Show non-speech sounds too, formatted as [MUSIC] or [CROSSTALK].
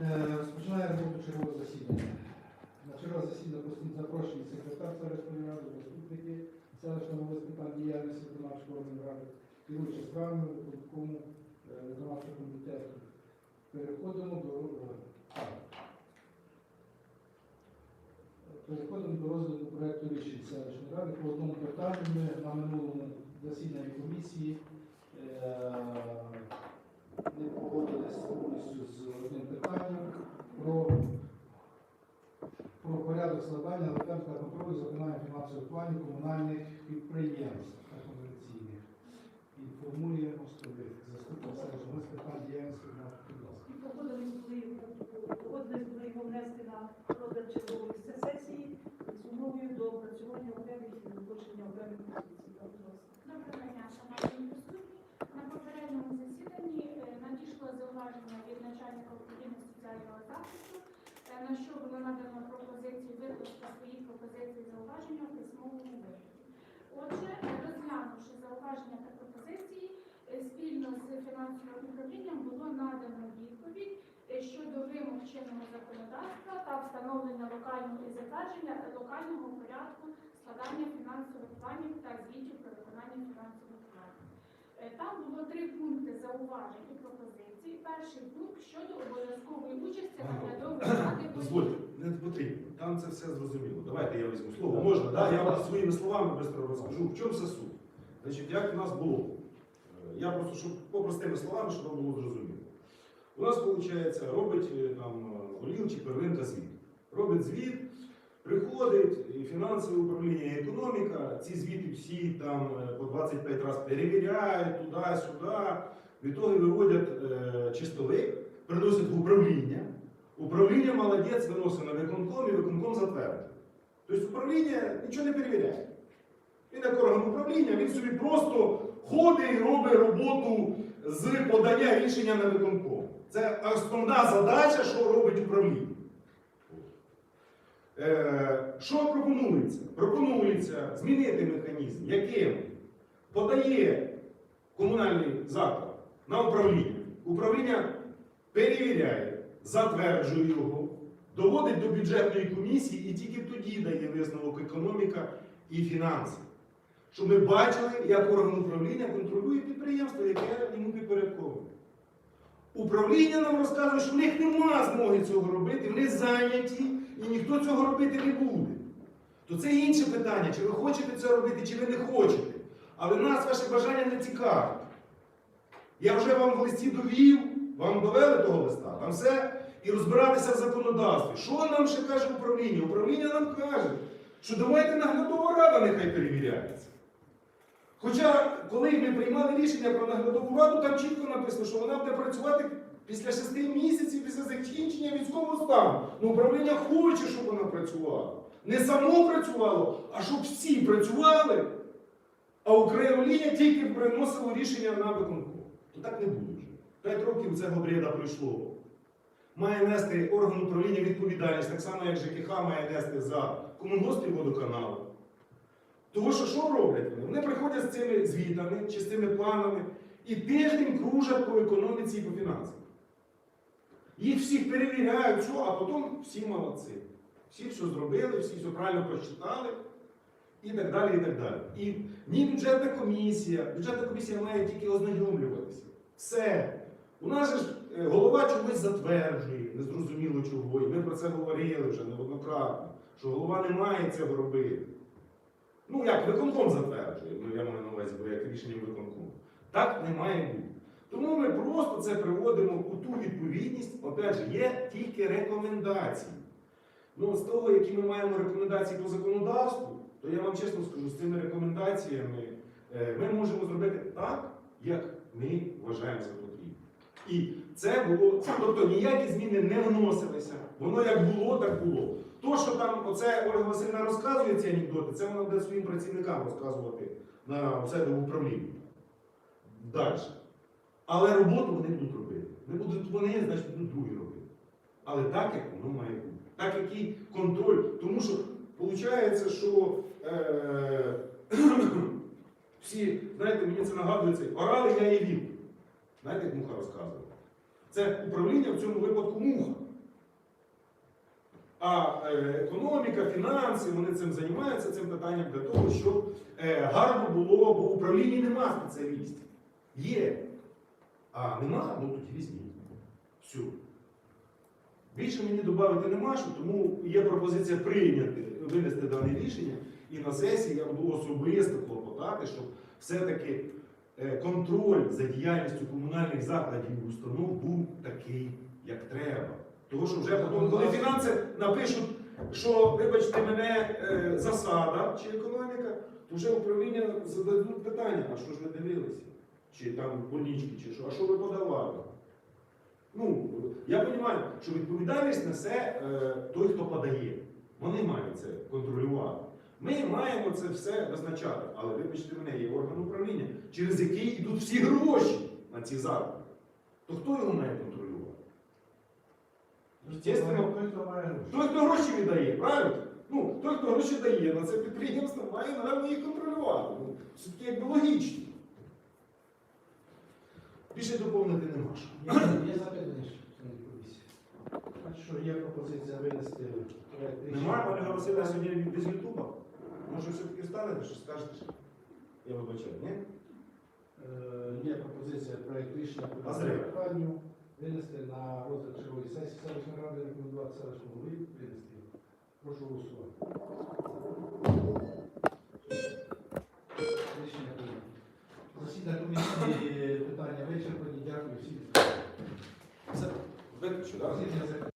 Е, Розпочинає роботу чергового засідання. На чергове засідання запрошені секретар селищної ради, заступники селищного голови діяльності виконавчого ради, керуючи справами виконкому е, виконавчого комітету. Переходимо до. Переходимо до розгляду проекту рішень селищної ради. По одному питанню ми на минулому засіданні комісії е, не погодилися повністю з одним питанням про, про порядок складання електронного контролю за виконання планів комунальних підприємств комерційних. Інформує мостовик, заступник з питань діяльності на підприємстві. Погодились були, його внести на розгляд чергової сесії з умовою до опрацювання окремих і вилучення окремих позицій. Доброго дня, шановні присутні. На попередньому засіданні е, надійшло зауваження від начальника управління соціального захисту, е, на що було надано пропозицію викласти свої пропозиції і зауваження в письмовому вигляді. Отже, е, розглянувши зауваження та пропозиції, е, спільно з фінансовим управлінням було надано відповідь е, щодо вимог чинного законодавства та встановлення локального і затвердження локального порядку складання фінансових планів та звітів про виконання фінансових планів. Е, Там було три пункти зауважень і пропозицій. Перший пункт щодо обов'язкової участі наглядової ради. [COUGHS] Дозвольте, не потрібно. Там це все зрозуміло. Давайте я візьму слово. Можна, да? Я вам своїми словами швидко розкажу. В чому це суть? Значить, як у нас було? Е, Я просто, щоб попростими словами, щоб вам було зрозуміло. У нас, виходить, робить е, там Оліл чи первинка звіт. Робить звіт, приходить фінансове управління і економіка, ці звіти всі там е, по 25 разів перевіряють туди-сюди. Відтоді виводять е, чистовик, приносять в управління. Управління молодець виносить на виконком і виконком затверджує. Тобто управління нічого не перевіряє. Він як орган управління, він собі просто ходить і робить роботу з подання рішення на виконком. Це основна задача, що робить управління. Е, що пропонується? Пропонується змінити механізм, яким подає комунальний заклад на управління. Управління перевіряє, затверджує його, доводить до бюджетної комісії і тільки тоді дає висновок економіка і фінанси. Щоб ми бачили, як орган управління контролює підприємство, яке йому підпорядковує. Управління нам розказує, що в них нема змоги цього робити, вони зайняті і ніхто цього робити не буде. То це інше питання, чи ви хочете це робити, чи ви не хочете. Але нас ваше бажання не цікавить. Я вже вам в листі довів, вам довели того листа, там все, і розбиратися в законодавстві. Що нам ще каже управління? Управління нам каже, що давайте наглядова рада нехай перевіряється. Хоча, коли ми приймали рішення про наглядову раду, там чітко написано, що вона буде працювати після шести місяців після закінчення військового стану. Ну, управління хоче, щоб вона працювала. Не само працювало, а щоб всі працювали, а управління тільки приносило рішення на виконком. То так не буде вже. П'ять років цього бреда пройшло. Має нести орган управління відповідальність, так само, як ЖКХ має нести за комунгосп і водоканал. Тому що що роблять вони? Цими звітами чи з цими планами і тиждень кружать по економіці і по фінансах. Їх всіх перевіряють, що, а потім всі молодці. Всі все зробили, всі все правильно прочитали і так далі. І так далі. І ні бюджетна комісія, бюджетна комісія має тільки ознайомлюватися. Все. У нас же ж е, голова чогось затверджує, незрозуміло чого. І ми про це говорили вже неоднократно, що голова не має цього робити. Ну, як виконком затверджує, ну я маю на увазі, бо як рішенням виконкому. Так не має бути. Тому ми просто це приводимо у ту відповідність, опять же, є тільки рекомендації. Ну, з того, які ми маємо рекомендації по законодавству, то я вам чесно скажу, з цими рекомендаціями е, ми можемо зробити так, як ми вважаємо за. І це було, тобто ніякі зміни не вносилися. Воно як було, так було. То, що там оце Ольга Васильівна розказує ці анекдоти, це вона буде своїм працівникам розказувати на себе управлінні. Далі. Але роботу вони будуть робити. Не будуть вони, значить будуть другі робити. Але так, як воно має бути. Так, який контроль. Тому що виходить, що е, [CLEARS THROAT] всі, знаєте, мені це нагадує цей орали я і вів. Знаєте, як муха розказувала? Це управління в цьому випадку муха. А е, економіка, фінанси, вони цим займаються цим питанням для того, щоб е, гарно було, бо в управлінні нема спеціалістів. Є. А нема, ну тоді візьміть. Все. Більше мені додати нема що, тому є пропозиція прийняти, винести дане рішення. І на сесії я буду особисто клопотати, щоб все-таки контроль за діяльністю комунальних закладів і установ був такий, як треба. Тому що вже потім, коли фінанси напишуть, що, вибачте мене, е, засада чи економіка, то вже управління зададуть питання, а що ж ви дивилися? Чи там больнички, чи що, а що ви подавали? Ну, я розумію, що відповідальність несе е, той, хто подає. Вони мають це контролювати. Ми маємо це все визначати, але вибачте мене, є орган управління, через який йдуть всі гроші на ці заклади. То хто його має контролювати? Естественно, Той, хто гроші. хто гроші віддає, правильно? Ну, той, хто гроші дає на це підприємство, має, напевно, їх контролювати. Ну, все-таки якби логічно. Більше доповнити нема що. Є, запитання. Що, є пропозиція винести рішення? Немає Ольга Васильівна сьогодні без Ютуба? Може все-таки встанете, що скажете? Я вибачаю, ні? Е, Є пропозиція проект рішення по даному питанню винести на розгляд чергової сесії селищної ради, рекомендувати селищному голові винести. Прошу голосувати. Рішення прийнято. Засідання комісії питання вичерпані. Дякую всім. Все, виключу, так? Засідання закрите.